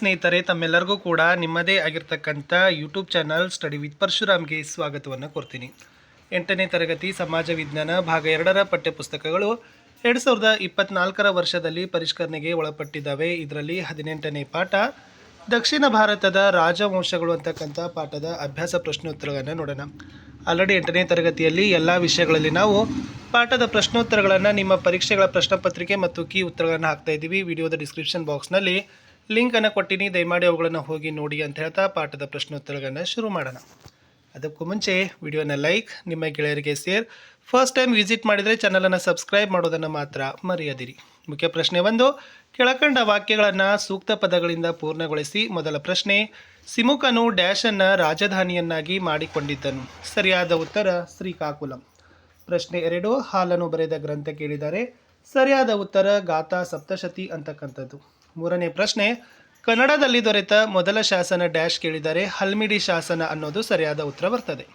ಸ್ನೇಹಿತರೆ, ತಮ್ಮೆಲ್ಲರಿಗೂ ಕೂಡ ನಿಮ್ಮದೇ ಆಗಿರ್ತಕ್ಕಂಥ ಯೂಟ್ಯೂಬ್ ಚಾನಲ್ ಸ್ಟಡಿ ವಿತ್ ಪರಶುರಾಮ್ಗೆ ಸ್ವಾಗತವನ್ನು ಕೊಡ್ತೀನಿ ಎಂಟನೇ ತರಗತಿ ಸಮಾಜ ವಿಜ್ಞಾನ ಭಾಗ ಎರಡರ ಪಠ್ಯಪುಸ್ತಕಗಳು ಎರಡು ಸಾವಿರದ ಇಪ್ಪತ್ನಾಲ್ಕರ ವರ್ಷದಲ್ಲಿ ಪರಿಷ್ಕರಣೆಗೆ ಒಳಪಟ್ಟಿದ್ದಾವೆ. ಇದರಲ್ಲಿ ಹದಿನೆಂಟನೇ ಪಾಠ, ದಕ್ಷಿಣ ಭಾರತದ ರಾಜವಂಶಗಳು ಅಂತಕ್ಕಂಥ ಪಾಠದ ಅಭ್ಯಾಸ ಪ್ರಶ್ನೋತ್ತರಗಳನ್ನು ನೋಡೋಣ. ಆಲ್ರೆಡಿ ಎಂಟನೇ ತರಗತಿಯಲ್ಲಿ ಎಲ್ಲ ವಿಷಯಗಳಲ್ಲಿ ನಾವು ಪಾಠದ ಪ್ರಶ್ನೋತ್ತರಗಳನ್ನು, ನಿಮ್ಮ ಪರೀಕ್ಷೆಗಳ ಪ್ರಶ್ನೆ ಪತ್ರಿಕೆ ಮತ್ತು ಕೀ ಉತ್ತರಗಳನ್ನು ಹಾಕ್ತಾ ಇದ್ದೀವಿ. ವಿಡಿಯೋದ ಡಿಸ್ಕ್ರಿಪ್ಷನ್ ಬಾಕ್ಸ್ನಲ್ಲಿ ಲಿಂಕನ್ನು ಕೊಟ್ಟಿನಿ, ದಯಮಾಡಿ ಅವುಗಳನ್ನು ಹೋಗಿ ನೋಡಿ ಅಂತ ಹೇಳ್ತಾ ಪಾಠದ ಪ್ರಶ್ನೋತ್ತರಗಳನ್ನು ಶುರು ಮಾಡೋಣ. ಅದಕ್ಕೂ ಮುಂಚೆ ವಿಡಿಯೋನ ಲೈಕ್, ನಿಮ್ಮ ಗೆಳೆಯರಿಗೆ ಸೇರ್ ಫಸ್ಟ್ ಟೈಮ್ ವಿಸಿಟ್ ಮಾಡಿದರೆ ಚಾನಲನ್ನು ಸಬ್ಸ್ಕ್ರೈಬ್ ಮಾಡೋದನ್ನು ಮಾತ್ರ ಮರೆಯದಿರಿ. ಮುಖ್ಯ ಪ್ರಶ್ನೆ ಒಂದು, ಕೆಳಕಂಡ ವಾಕ್ಯಗಳನ್ನು ಸೂಕ್ತ ಪದಗಳಿಂದ ಪೂರ್ಣಗೊಳಿಸಿ. ಮೊದಲ ಪ್ರಶ್ನೆ, ಸಿಮುಕನು ಡ್ಯಾಶನ್ನು ರಾಜಧಾನಿಯನ್ನಾಗಿ ಮಾಡಿಕೊಂಡಿದ್ದನು. ಸರಿಯಾದ ಉತ್ತರ, ಶ್ರೀಕಾಕುಲಂ. ಪ್ರಶ್ನೆ ಎರಡು, ಹಾಲನ್ನು ಬರೆದ ಗ್ರಂಥ ಕೇಳಿದ್ದಾರೆ. ಸರಿಯಾದ ಉತ್ತರ, ಗಾಥಾ ಸಪ್ತಶತಿ ಅಂತಕ್ಕಂಥದ್ದು. ಮೂರನೇ ಪ್ರಶ್ನೆ, ಕನ್ನಡದಲ್ಲಿ ದೊರೆತ ಮೊದಲ ಶಾಸನ ಡ್ಯಾಶ್ ಕೇಳಿದರೆ ಹಲ್ಮಿಡಿ ಶಾಸನ ಅನ್ನೋದು ಸರಿಯಾದ ಉತ್ತರ ಬರ್ತದೆ.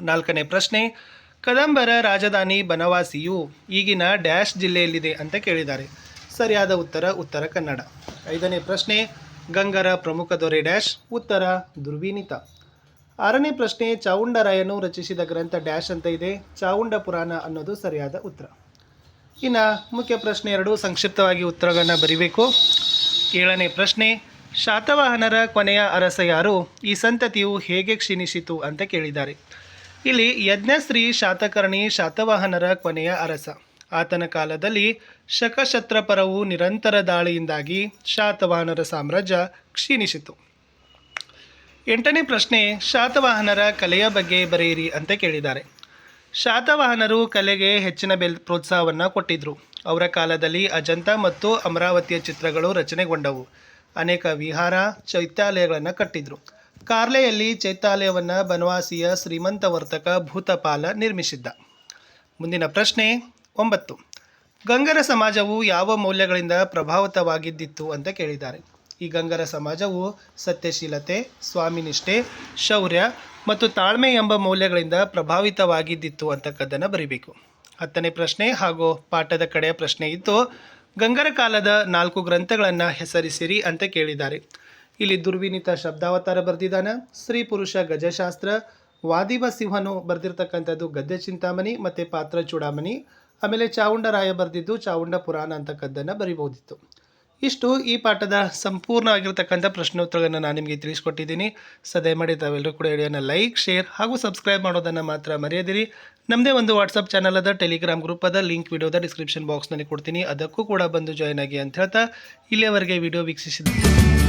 ನಾಲ್ಕನೇ ಪ್ರಶ್ನೆ, ಕದಂಬರ ರಾಜಧಾನಿ ಬನವಾಸಿಯು ಈಗಿನ ಡ್ಯಾಶ್ ಜಿಲ್ಲೆಯಲ್ಲಿದೆ ಅಂತ ಕೇಳಿದ್ದಾರೆ. ಸರಿಯಾದ ಉತ್ತರ ಉತ್ತರ ಕನ್ನಡ. ಐದನೇ ಪ್ರಶ್ನೆ, ಗಂಗರ ಪ್ರಮುಖ ದೊರೆ ಡ್ಯಾಶ್, ಉತ್ತರ ದುರ್ವಿನಿತ. ಆರನೇ ಪ್ರಶ್ನೆ, ಚಾವುಂಡರಾಯನು ರಚಿಸಿದ ಗ್ರಂಥ ಡ್ಯಾಶ್ ಅಂತ ಇದೆ. ಚಾವುಂಡ ಪುರಾಣ ಅನ್ನೋದು ಸರಿಯಾದ ಉತ್ತರ. ಇನ್ನು ಮುಖ್ಯ ಪ್ರಶ್ನೆ ಎರಡು, ಸಂಕ್ಷಿಪ್ತವಾಗಿ ಉತ್ತರಗಳನ್ನು ಬರೀಬೇಕು. ಏಳನೇ ಪ್ರಶ್ನೆ, ಶಾತವಾಹನರ ಕೊನೆಯ ಅರಸ ಯಾರು? ಈ ಸಂತತಿಯು ಹೇಗೆ ಕ್ಷೀಣಿಸಿತು ಅಂತ ಕೇಳಿದ್ದಾರೆ. ಇಲ್ಲಿ ಯಜ್ಞಶ್ರೀ ಶಾತಕರ್ಣಿ ಶಾತವಾಹನರ ಕೊನೆಯ ಅರಸ. ಆತನ ಕಾಲದಲ್ಲಿ ಶಕಶತ್ರಪರವು ನಿರಂತರ ದಾಳಿಯಿಂದಾಗಿ ಶಾತವಾಹನರ ಸಾಮ್ರಾಜ್ಯ ಕ್ಷೀಣಿಸಿತು. ಎಂಟನೇ ಪ್ರಶ್ನೆ, ಶಾತವಾಹನರ ಕಲೆಯ ಬಗ್ಗೆ ಬರೆಯಿರಿ ಅಂತ ಕೇಳಿದ್ದಾರೆ. ಶಾತವಾಹನರು ಕಲೆಗೆ ಹೆಚ್ಚಿನ ಬೆಲ್ ಪ್ರೋತ್ಸಾಹವನ್ನು ಕೊಟ್ಟಿದ್ದರು ಅವರ ಕಾಲದಲ್ಲಿ ಅಜಂತ ಮತ್ತು ಅಮರಾವತಿಯ ಚಿತ್ರಗಳು ರಚನೆಗೊಂಡವು. ಅನೇಕ ವಿಹಾರ ಚೈತ್ಯಾಲಯಗಳನ್ನು ಕಟ್ಟಿದ್ರು. ಕಾರ್ಲೆಯಲ್ಲಿ ಚೈತ್ಯಾಲಯವನ್ನು ಬನವಾಸಿಯ ಶ್ರೀಮಂತ ವರ್ತಕ ಭೂತಪಾಲ ನಿರ್ಮಿಸಿದ್ದ. ಮುಂದಿನ ಪ್ರಶ್ನೆ ಒಂಬತ್ತು. ಗಂಗರ ಸಮಾಜವು ಯಾವ ಮೌಲ್ಯಗಳಿಂದ ಪ್ರಭಾವಿತವಾಗಿದ್ದಿತ್ತು ಅಂತ ಕೇಳಿದ್ದಾರೆ. ಈ ಗಂಗರ ಸಮಾಜವು ಸತ್ಯಶೀಲತೆ, ಸ್ವಾಮಿನಿಷ್ಠೆ, ಶೌರ್ಯ ಮತ್ತು ತಾಳ್ಮೆ ಎಂಬ ಮೌಲ್ಯಗಳಿಂದ ಪ್ರಭಾವಿತವಾಗಿದ್ದಿತ್ತು ಅಂತಕ್ಕದ್ದನ್ನು ಬರಿಬೇಕು. ಹತ್ತನೇ ಪ್ರಶ್ನೆ ಹಾಗೂ ಪಾಠದ ಕಡೆಯ ಪ್ರಶ್ನೆ ಇತ್ತು ಗಂಗರ ಕಾಲದ ನಾಲ್ಕು ಗ್ರಂಥಗಳನ್ನು ಹೆಸರಿಸಿರಿ ಅಂತ ಕೇಳಿದ್ದಾರೆ. ಇಲ್ಲಿ ದುರ್ವಿನೀತ ಶಬ್ದಾವತಾರ ಬರೆದಿದ್ದಾನೆ ಸ್ತ್ರೀ ಪುರುಷ ಗಜಶಾಸ್ತ್ರ, ವಾದಿವ ಸಿಂಹನು ಬರೆದಿರ್ತಕ್ಕಂಥದ್ದು ಗದ್ಯ ಚಿಂತಾಮಣಿ ಮತ್ತು ಪಾತ್ರ ಚೂಡಾಮಣಿ, ಆಮೇಲೆ ಚಾವುಂಡರಾಯ ಬರೆದಿದ್ದು ಚಾವುಂಡ ಪುರಾಣ ಅಂತಕ್ಕದ್ದನ್ನು ಬರಿಬಹುದಿತ್ತು ಇಷ್ಟು ಈ ಪಾಠದ ಸಂಪೂರ್ಣವಾಗಿರ್ತಕ್ಕಂಥ ಪ್ರಶ್ನೋತ್ತರಗಳನ್ನು ನಾನು ನಿಮಗೆ ತಿಳಿಸ್ಕೊಟ್ಟಿದ್ದೀನಿ. ಸೊ ದಯಮಾಡಿ ತಾವೆಲ್ಲರೂ ಕೂಡ ವಿಡಿಯೋನ ಲೈಕ್, ಶೇರ್ ಹಾಗೂ ಸಬ್ಸ್ಕ್ರೈಬ್ ಮಾಡೋದನ್ನು ಮಾತ್ರ ಮರೆಯದಿರಿ. ನಮ್ಮದೇ ಒಂದು ವಾಟ್ಸಪ್ ಚಾನಲ್ ಅದ ಟೆಲಿಗ್ರಾಮ್ ಗ್ರೂಪ್ ಅದ ಲಿಂಕ್ ವಿಡಿಯೋದ ಡಿಸ್ಕ್ರಿಪ್ಷನ್ ಬಾಕ್ಸ್ನಲ್ಲಿ ಕೊಡ್ತೀನಿ. ಅದಕ್ಕೂ ಕೂಡ ಬಂದು ಜಾಯ್ನ್ ಆಗಿ ಅಂತ ಹೇಳ್ತಾ ಇಲ್ಲಿಯವರೆಗೆ ವಿಡಿಯೋ ವೀಕ್ಷಿಸಿದ